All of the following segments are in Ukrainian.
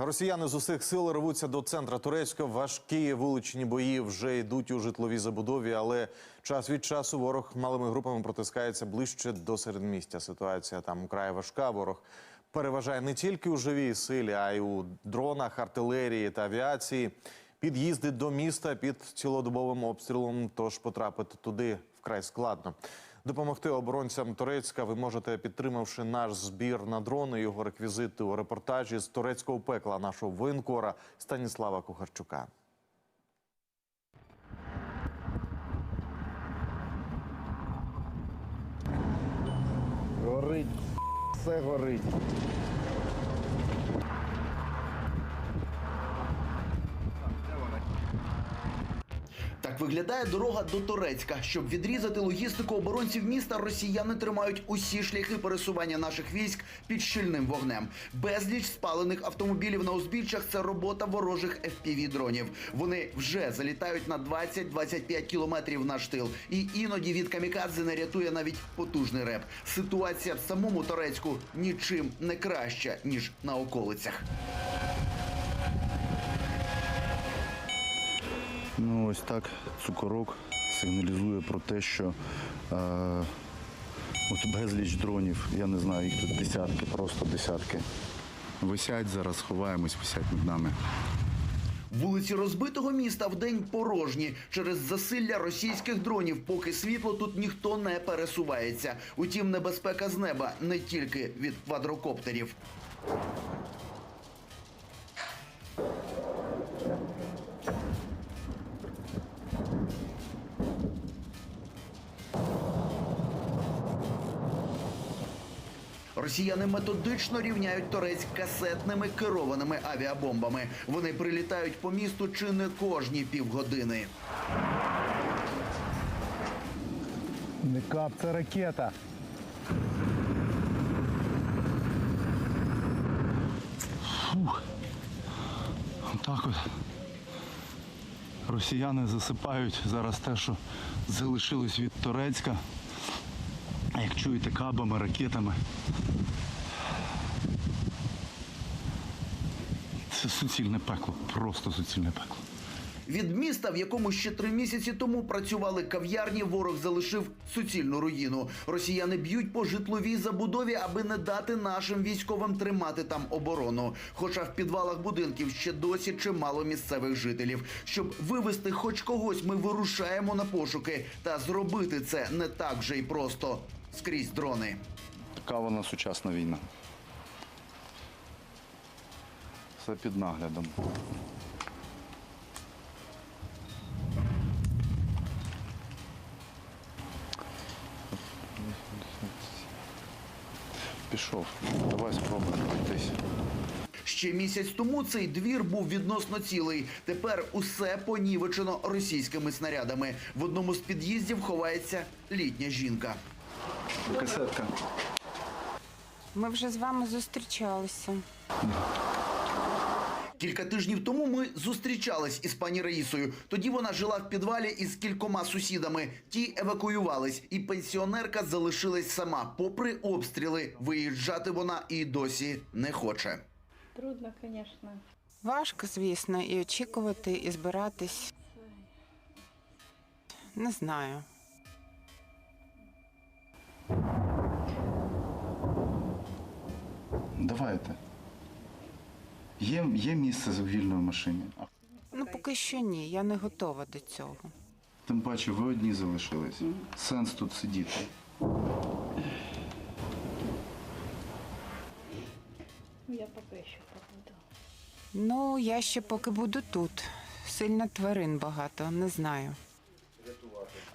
Росіяни з усіх сил рвуться до центра Турецька. Важкі вуличні бої вже йдуть у житловій забудові, але час від часу ворог малими групами протискається ближче до середмістя. Ситуація там украй важка. Ворог переважає не тільки у живій силі, а й у дронах, артилерії та авіації. Під'їзди до міста під цілодобовим обстрілом, тож потрапити туди вкрай складно. Допомогти оборонцям Турецька ви можете, підтримавши наш збір на дрони, його реквізити у репортажі з турецького пекла нашого воєнкора Станіслава Кухарчука. Горить, все горить. Виглядає дорога до Турецька. Щоб відрізати логістику оборонців міста, росіяни тримають усі шляхи пересування наших військ під щільним вогнем. Безліч спалених автомобілів на узбіччях це робота ворожих fpv дронів. Вони вже залітають на 20-25 кілометрів на штил. І іноді від камікадзе не рятує навіть потужний реп. Ситуація в самому Турецьку нічим не краща ніж на околицях. Ну ось так цукорок сигналізує про те, що е, от безліч дронів, я не знаю, їх тут десятки, просто десятки. Висять зараз, ховаємось, висять над нами. Вулиці розбитого міста вдень порожні через засилля російських дронів, поки світло тут ніхто не пересувається. Утім, небезпека з неба не тільки від квадрокоптерів. Росіяни методично рівняють Торець касетними керованими авіабомбами. Вони прилітають по місту чи не кожні півгодини. Не кап, це ракета. Отак от. Росіяни засипають зараз те, що залишилось від Турецька. Як чуєте, кабами, ракетами. Це суцільне пекло, просто суцільне пекло. Від міста, в якому ще три місяці тому працювали кав'ярні, ворог залишив суцільну руїну. Росіяни б'ють по житловій забудові, аби не дати нашим військовим тримати там оборону. Хоча в підвалах будинків ще досі чимало місцевих жителів. Щоб вивести хоч когось, ми вирушаємо на пошуки. Та зробити це не так вже й просто скрізь дрони. Така вона сучасна війна. Все під наглядом. Пішов. Давай спробуємо пройтись. Ще місяць тому цей двір був відносно цілий. Тепер усе понівечено російськими снарядами. В одному з під'їздів ховається літня жінка. Касетка. Ми вже з вами зустрічалися. Кілька тижнів тому ми зустрічались із пані Раїсою. Тоді вона жила в підвалі із кількома сусідами. Ті евакуювались, і пенсіонерка залишилась сама. Попри обстріли, виїжджати вона і досі не хоче. Трудно, конечно. Важко, звісно, і очікувати, і збиратись. Не знаю. Давайте. Є, є місце з вільної машині. Ну, поки що ні, я не готова до цього. Тим паче, ви одні залишились. Сенс тут сидіти. Ну, я пока еще побуду. Ну, я ще поки буду тут. Сильно тварин багато, не знаю.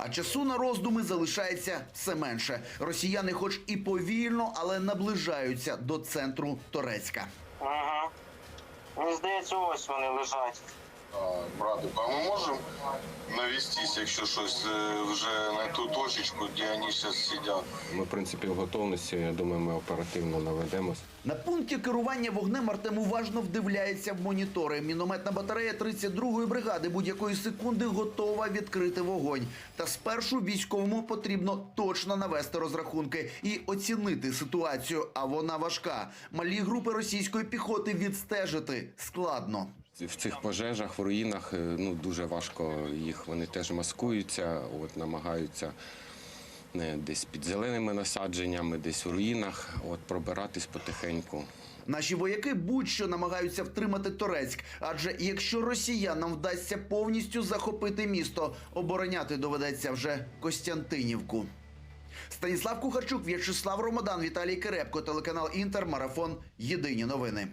А часу на роздуми залишається все менше. Росіяни, хоч і повільно, але наближаються до центру Торецька. Ага. Мені здається, ось вони лежать. Брати, а ми можемо навестись, якщо щось е, вже на ту точечку, де вони зараз сидять. Ми, в принципі, в готовності. Я думаю, ми оперативно наведемось. На пункті керування вогнем Артем уважно вдивляється в монітори. Мінометна батарея 32-ї бригади будь-якої секунди готова відкрити вогонь. Та спершу військовому потрібно точно навести розрахунки і оцінити ситуацію. А вона важка. Малі групи російської піхоти відстежити складно. В цих пожежах, в руїнах е, ну, дуже важко їх. Вони теж маскуються, от, намагаються е, десь під зеленими насадженнями, десь в руїнах, от, пробиратись потихеньку. Наші вояки будь-що намагаються втримати Торецьк, адже якщо росіянам вдасться повністю захопити місто, обороняти доведеться вже Костянтинівку. Станіслав Кухарчук, В'ячеслав Ромадан, Віталій Керепко, телеканал Інтер, Марафон. Єдині новини.